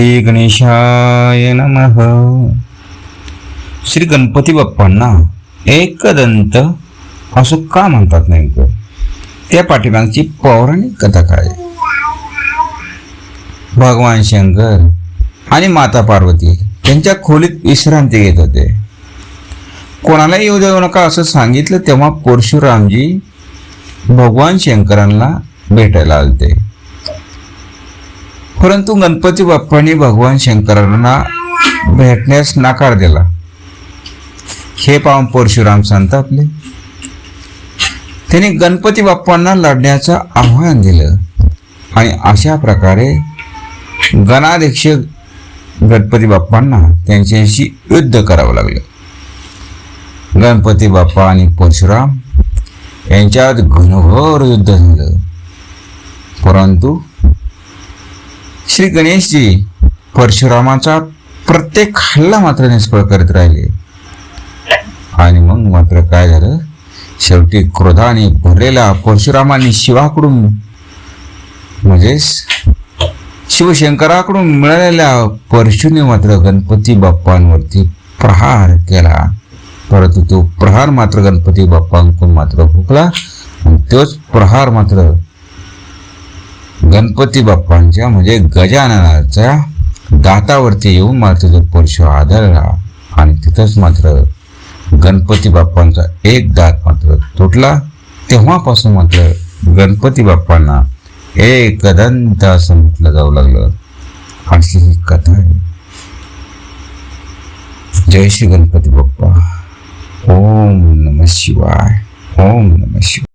श्री गणेशाय नम. श्री गणपती बाप्पांना एकदंत असं का म्हणतात नेमकं? त्या पाठीमागची पौराणिक कथा काय? आहे? भगवान शंकर आणि माता पार्वती त्यांच्या खोलीत विश्रांती घेत होते. कोणालाही येऊ देऊ नका असं सांगितलं तेव्हा परशुरामजी भगवान शंकरांना भेटायला आलते. परंतु गणपती बाप्पांनी भगवान शंकरांना भेटण्यास नकार दिला. हे पाहून परशुराम संतापले. त्यांनी गणपती बाप्पांना लढण्याचं आव्हान दिलं. आणि अशा प्रकारे गणाध्यक्ष गणपती बाप्पांना त्यांच्याशी युद्ध करावं लागलं. गणपती बाप्पा आणि परशुराम यांच्यात घनघोर युद्ध झालं. परंतु श्री गणेशजी परशुरामाचा प्रत्येक हल्ला मात्र निष्फळ करत राहिले. आणि मग मात्र काय झालं? शेवटी क्रोधाने भरलेला परशुरामाने शिवाकडून म्हणजेच शिवशंकराकडून मिळालेल्या परशुने मात्र गणपती बाप्पांवरती प्रहार केला. परंतु तो प्रहार मात्र गणपती बाप्पांकडून मात्र हुकला आणि तोच प्रहार मात्र गणपती बाप्पांच्या म्हणजे गजाननाच्या दातावरती येऊन मात्र तो परशु आदळला. आणि तिथंच मात्र गणपती बाप्पांचा एक दात मात्र तुटला. तेव्हापासून मात्र गणपती बाप्पांना एकदंत असं म्हटलं जाऊ लागलं. अशी ही कथा आहे. जय श्री गणपती बाप्पा. ओम नम शिवाय. ओम नम शिवाय.